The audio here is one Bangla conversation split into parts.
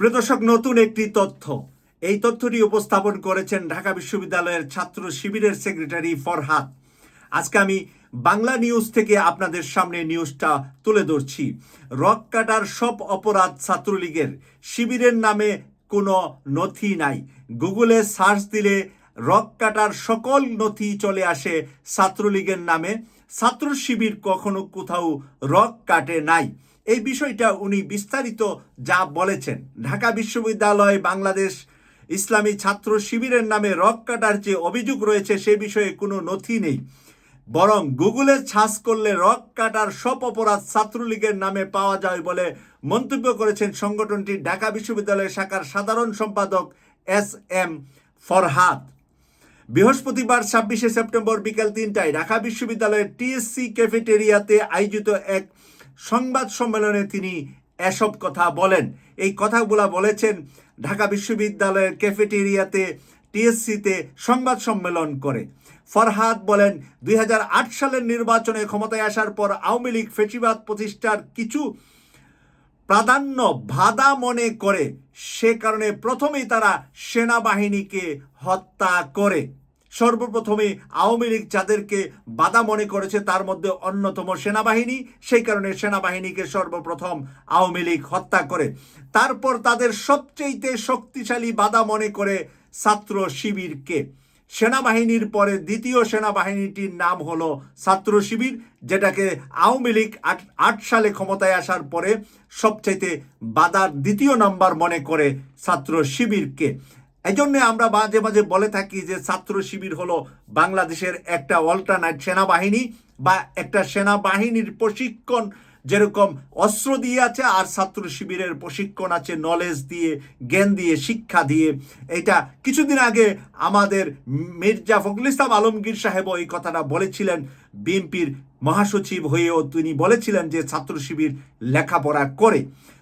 প্রদর্শক, নতুন একটি তথ্য। এই তথ্যটি উপস্থাপন করেছেন ঢাকা বিশ্ববিদ্যালয়ের ছাত্র শিবিরের সেক্রেটারি ফরহাদ। আজকে আমি বাংলা নিউজ থেকে আপনাদের সামনে নিউজটা তুলে ধরছি। রক কাটার সব অপরাধ ছাত্রলীগের শিবিরের নামে কোনো নথি নাই। গুগলে সার্চ দিলে রক কাটার সকল নথি চলে আসে ছাত্রলীগের নামে। ছাত্র শিবির কখনো কোথাও রক কাটে নাই। এই বিষয়টা উনি বিস্তারিত যা বলেছেন। ঢাকা বিশ্ববিদ্যালয় বাংলাদেশ ইসলামী ছাত্র শিবিরের নামে রক কাটার যে অভিযোগ রয়েছে সে বিষয়ে কোনো নথি নেই। বরং গুগলে ছাস করলে রক কাটার সব অপরাধ ছাত্রলীগের নামে পাওয়া যায় বলে মন্তব্য করেছেন সংগঠনটি ঢাকা বিশ্ববিদ্যালয় শাখার সাধারণ সম্পাদক এস এম ফরহাদ। বৃহস্পতিবার ছাব্বিশে সেপ্টেম্বর বিকেল তিনটায় ঢাকা বিশ্ববিদ্যালয়ের টিএসসি ক্যাফেটেরিয়াতে আয়োজিত এক সংবাদ সম্মেলনে তিনি এসব কথা বলেন। এই কথাগুলো বলেছেন ঢাকা বিশ্ববিদ্যালয়ের ক্যাফেটেরিয়াতে, টিএসসিতে সংবাদ সম্মেলন করে। ফরহাদ বলেন, দুই হাজার আট সালের নির্বাচনে ক্ষমতায় আসার পর আওয়ামী লীগ ফেসিবাদ প্রতিষ্ঠার কিছু প্রাধান্য বাধা মনে করে, সে কারণে প্রথমেই তারা সেনাবাহিনীকে হত্যা করে। সর্বপ্রথমে আওয়ামী লীগ যাদেরকে বাধা মনে করেছে, তার মধ্যে অন্যতম সেনাবাহিনী। সেই কারণে সেনাবাহিনীকে সর্বপ্রথম আওয়ামী লীগ হত্যা করে। তারপর তাদের সবচেয়েতে শক্তিশালী বাধা মনে করে ছাত্র শিবিরকে। সেনাবাহিনীর পরে দ্বিতীয় সেনাবাহিনীটির নাম হলো ছাত্র শিবির, যেটাকে আওয়ামী লীগ আট সালে ক্ষমতায় আসার পরে সবচাইতে বাদার দ্বিতীয় নাম্বার মনে করে ছাত্র শিবিরকে। এই জন্য আমরা মাঝে মাঝে বলে থাকি যে ছাত্র শিবির হলো বাংলাদেশের একটা অল্টারনেট সেনাবাহিনী বা একটা সেনাবাহিনীর প্রশিক্ষণ যেরকম অস্ত্র দিয়ে আছে আর ছাত্র শিবিরের প্রশিক্ষণ আছে নলেজ দিয়ে, জ্ঞান দিয়ে, শিক্ষা দিয়ে। এটা কিছুদিন আগে আমাদের মির্জা ফখরুল ইসলাম আলমগীর সাহেবও এই কথাটা বলেছিলেন। বিএনপির মহাসচিব হয়েও তিনি বলেছিলেন যে ছাত্র শিবির লেখাপড়া করে।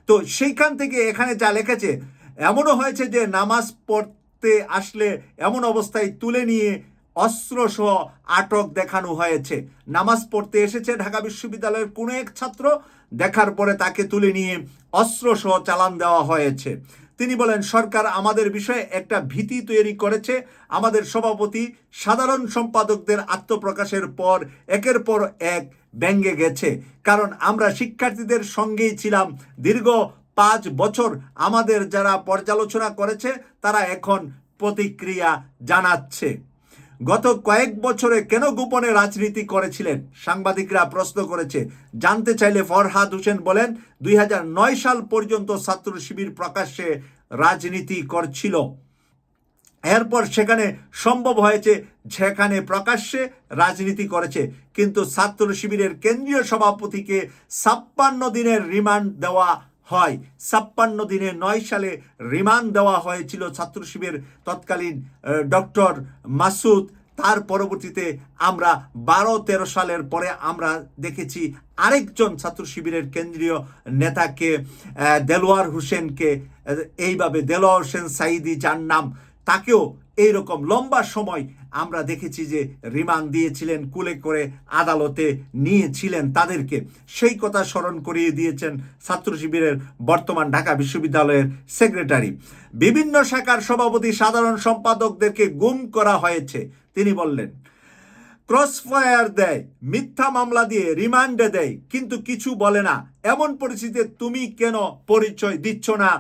তো সেইখান থেকে এখানে যা লিখেছে এমনও হয়েছে যে নামাজ পড়তে আসলে এমন অবস্থায় তুলে নিয়ে অস্ত্র সহ আটক দেখানো হয়েছে। নামাজ পড়তে এসেছে ঢাকা বিশ্ববিদ্যালয়ের কোনো এক ছাত্র, দেখার পরে তাকে তুলে নিয়ে অস্ত্র সহ চালান দেওয়া হয়েছে। তিনি বলেন, সরকার আমাদের বিষয়ে একটা ভীতি তৈরি করেছে। আমাদের সভাপতি সাধারণ সম্পাদকদের আত্মপ্রকাশের পর একের পর এক ব্যঙ্গে গেছে। কারণ আমরা শিক্ষার্থীদের সঙ্গেই ছিলাম দীর্ঘ পাঁচ বছর আমাদের যারা পর্যালোচনা করেছে, তারা এখন প্রতিক্রিয়া জানাচ্ছে। গত কয়েক বছরে কেন গোপনে রাজনীতি করেছিলেন? সাংবাদিকরা প্রশ্ন করেছে। জানতে চাইলে ফরহাদ হোসেন বলেন, দুই হাজার নয় সাল পর্যন্ত ছাত্র শিবির প্রকাশ্যে রাজনীতি করছিল। এরপর সেখানে সম্ভব হয়েছে যেখানে প্রকাশ্যে রাজনীতি করেছে। কিন্তু ছাত্র শিবিরের কেন্দ্রীয় সভাপতিকে ছাপ্পান্ন দিনের রিমান্ড দেওয়া হয়। ছাপ্পান্ন দিনে নয় সালে রিমান্ড দেওয়া হয়েছিল ছাত্র শিবির তৎকালীন ডক্টর মাসুদ। তার পরবর্তীতে আমরা বারো, তেরো সালের পরে আমরা দেখেছি আরেকজন ছাত্র শিবিরের কেন্দ্রীয় নেতাকে দেলোয়ার হোসেনকে। এইভাবে দেলোয়ার হোসেন সাইদি, যার নাম, তাকেও এইরকম লম্বা সময় আমরা দেখেছি যে রিমান্ড দিয়েছিলেন, কুলে করে আদালতে নিয়েছিলেন তাদেরকে। সেই কথা স্মরণ করিয়ে দিয়েছেন ছাত্র শিবিরের বর্তমান ঢাকা বিশ্ববিদ্যালয়ের সেক্রেটারি। বিভিন্ন শাখার সভাপতি, সাধারণ সম্পাদকদেরকে গুম করা হয়েছে। তিনি বললেন, ক্রসফায়ার দেয়, মিথ্যা মামলা দিয়ে রিমান্ডে দেয়, কিন্তু কিছু বলে না। এমন পরিস্থিতিতে তুমি কেন পরিচয় দিচ্ছ না?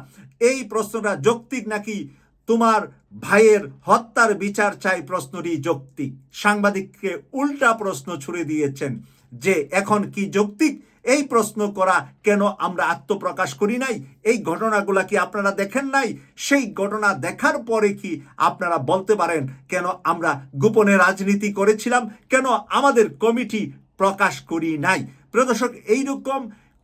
এই প্রশ্নটা যৌক্তিক নাকি তোমার ভাইয়ের হত্যার বিচার চাই প্রশ্নটি যৌক্তিক সাংবাদিককে উল্টা প্রশ্ন ছুড়ে দিয়েছেন যে এখন কি যৌক্তিক এই প্রশ্ন করা কেন আমরা আত্মপ্রকাশ করি নাই? এই ঘটনাগুলা কি আপনারা দেখেন নাই? সেই ঘটনা দেখার পরে কি আপনারা বলতে পারেন কেন আমরা গোপনে রাজনীতি করেছিলাম? কেন আমাদের কমিটি প্রকাশ করি নাই? প্রদর্শক এইরকম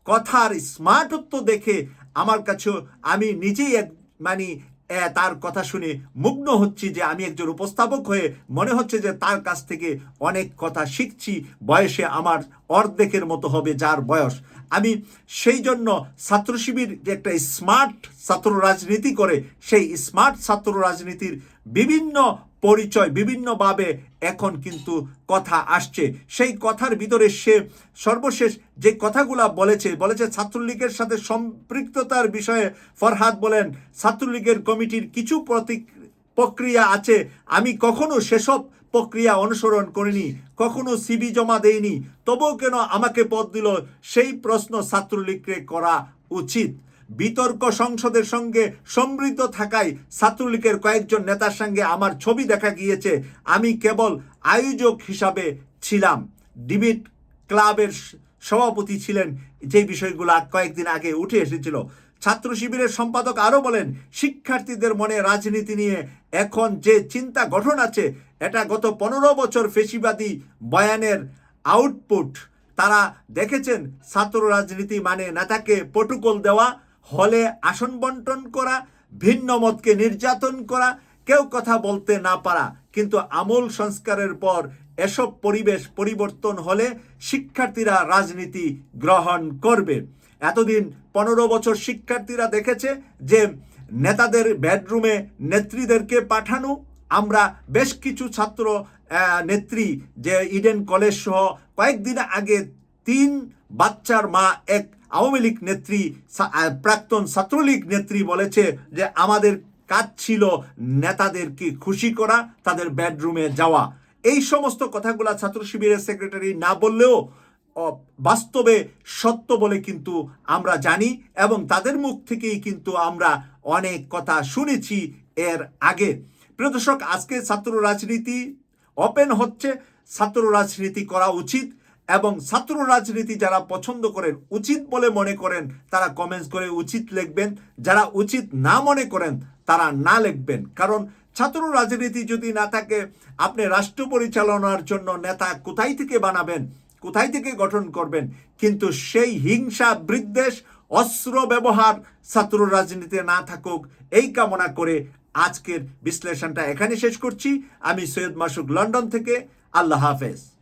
কথার স্মার্টত্ব দেখে আমার কাছেও আমি নিজেই এক মানে তার কথা শুনে মুগ্ন হচ্ছি যে আমি একজন উপস্থাপক হয়ে মনে হচ্ছে যে তার কাছ থেকে অনেক কথা শিখছি, বয়সে আমার অর্ধেকের মতো হবে যার বয়স। আমি সেই জন্য ছাত্র শিবির যে একটা স্মার্ট ছাত্র রাজনীতি করে, সেই স্মার্ট ছাত্র রাজনীতির বিভিন্ন পরিচয় বিভিন্নভাবে এখন কিন্তু কথা আসছে। সেই কথার ভিতরে সে সর্বশেষ যে কথাগুলা বলেছে বলেছে ছাত্রলীগের সাথে সম্পৃক্ততার বিষয়ে ফরহাদ বলেন, ছাত্রলীগের কমিটির কিছু প্রতিক প্রক্রিয়া আছে, আমি কখনো সেসব প্রক্রিয়া অনুসরণ করিনি, কখনো সিবি জমা দেইনি, তবুও কেন আমাকে পদ দিল? সেই প্রশ্ন ছাত্রলীগকে করা উচিত। বিতর্ক সংসদের সঙ্গে সমৃদ্ধ থাকায় ছাত্রলীগের কয়েকজন নেতার সঙ্গে আমার ছবি দেখা গিয়েছে। আমি কেবল আয়োজক হিসাবে ছিলাম। ডিবিট ক্লাবের সভাপতি ছিলেন যে বিষয়গুলো কয়েকদিন আগে উঠে এসেছিল। ছাত্র শিবিরের সম্পাদক আরও বলেন, শিক্ষার্থীদের মনে রাজনীতি নিয়ে এখন যে চিন্তা গঠন আছে, এটা গত পনেরো বছর ফেসিবাদী বয়ানের আউটপুট। তারা দেখেছেন, ছাত্র রাজনীতি মানে নেতাকে পটুকল দেওয়া হলে আসন বন্টন করা, ভিন্ন মতকে নির্যাতন করা, কেউ কথা বলতে না পারা। কিন্তু আমূল সংস্কারের পর এসব পরিবেশ পরিবর্তন হলে শিক্ষার্থীরা রাজনীতি গ্রহণ করবে। এতদিন পনেরো বছর শিক্ষার্থীরা দেখেছে যে নেতাদের বেডরুমে নেত্রীদেরকে পাঠানো, আমরা বেশ কিছু ছাত্র নেত্রী যে ইডেন কলেজ সহ কয়েকদিন আগে তিন বাচ্চার মা এক আওয়ামী লীগ নেত্রী প্রাক্তন ছাত্রলীগ নেত্রী বলেছে যে আমাদের কাজ ছিল নেতাদেরকে খুশি করা, তাদের বেডরুমে যাওয়া। এই সমস্ত কথাগুলা ছাত্র শিবিরের সেক্রেটারি না বললেও বাস্তবে সত্য বলে কিন্তু আমরা জানি এবং তাদের মুখ থেকেই কিন্তু আমরা অনেক কথা শুনেছি এর আগে। প্রিয় দর্শক, আজকে ছাত্র রাজনীতি ওপেন হচ্ছে। ছাত্র রাজনীতি করা উচিত। এবং ছাত্র রাজনীতি যারা পছন্দ করেন, উচিত বলে মনে করেন, তারা কমেন্টস করে উচিত লিখবেন। যারা উচিত না মনে করেন, তারা না লিখবেন। কারণ ছাত্র রাজনীতি যদি না থাকে, আপনি রাষ্ট্র পরিচালনার জন্য নেতা কোথায় থেকে বানাবেন, কোথায় থেকে গঠন করবেন? কিন্তু সেই হিংসা, বিদ্বেষ, অস্ত্র ব্যবহার ছাত্র রাজনীতিতে না থাকুক, এই কামনা করে আজকের বিশ্লেষণটা এখানে শেষ করছি। আমি সৈয়দ মাসুক লন্ডন থেকে। আল্লাহ হাফেজ।